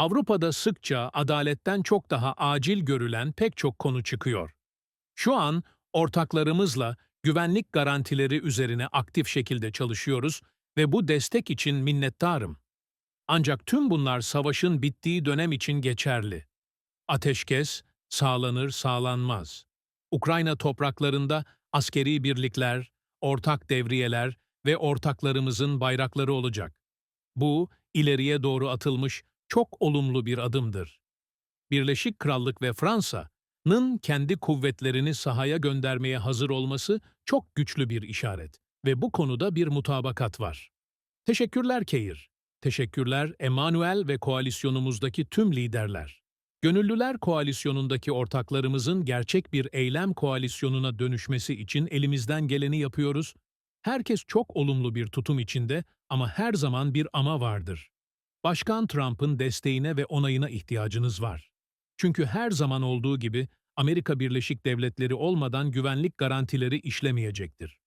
Avrupa'da sıkça adaletten çok daha acil görülen pek çok konu çıkıyor. Şu an ortaklarımızla güvenlik garantileri üzerine aktif şekilde çalışıyoruz ve bu destek için minnettarım. Ancak tüm bunlar savaşın bittiği dönem için geçerli. Ateşkes sağlanır sağlanmaz. Ukrayna topraklarında askeri birlikler, ortak devriyeler ve ortaklarımızın bayrakları olacak. Bu, ileriye doğru atılmış çok olumlu bir adımdır. Birleşik Krallık ve Fransa'nın kendi kuvvetlerini sahaya göndermeye hazır olması çok güçlü bir işaret ve bu konuda bir mutabakat var. Teşekkürler Keir. Teşekkürler Emmanuel ve koalisyonumuzdaki tüm liderler. Gönüllüler koalisyonundaki ortaklarımızın gerçek bir eylem koalisyonuna dönüşmesi için elimizden geleni yapıyoruz. Herkes çok olumlu bir tutum içinde ama her zaman bir ama vardır. Başkan Trump'ın desteğine ve onayına ihtiyacınız var. Çünkü her zaman olduğu gibi Amerika Birleşik Devletleri olmadan güvenlik garantileri işlemeyecektir.